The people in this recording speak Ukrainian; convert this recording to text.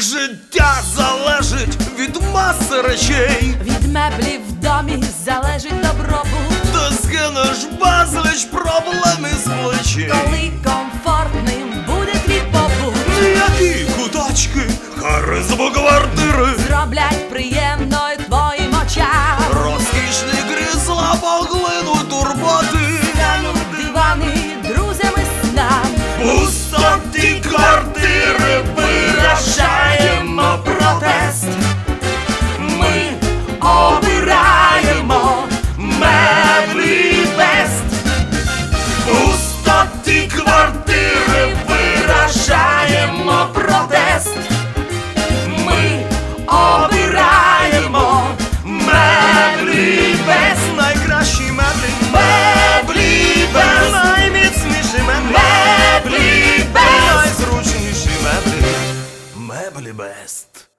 Життя залежить від маси речей. Від меблів в домі залежить добробут. Ти скинеш безліч проблем із плечей. Коли комфортним буде твій побут, Які куточки, харизму квартири, Family Best.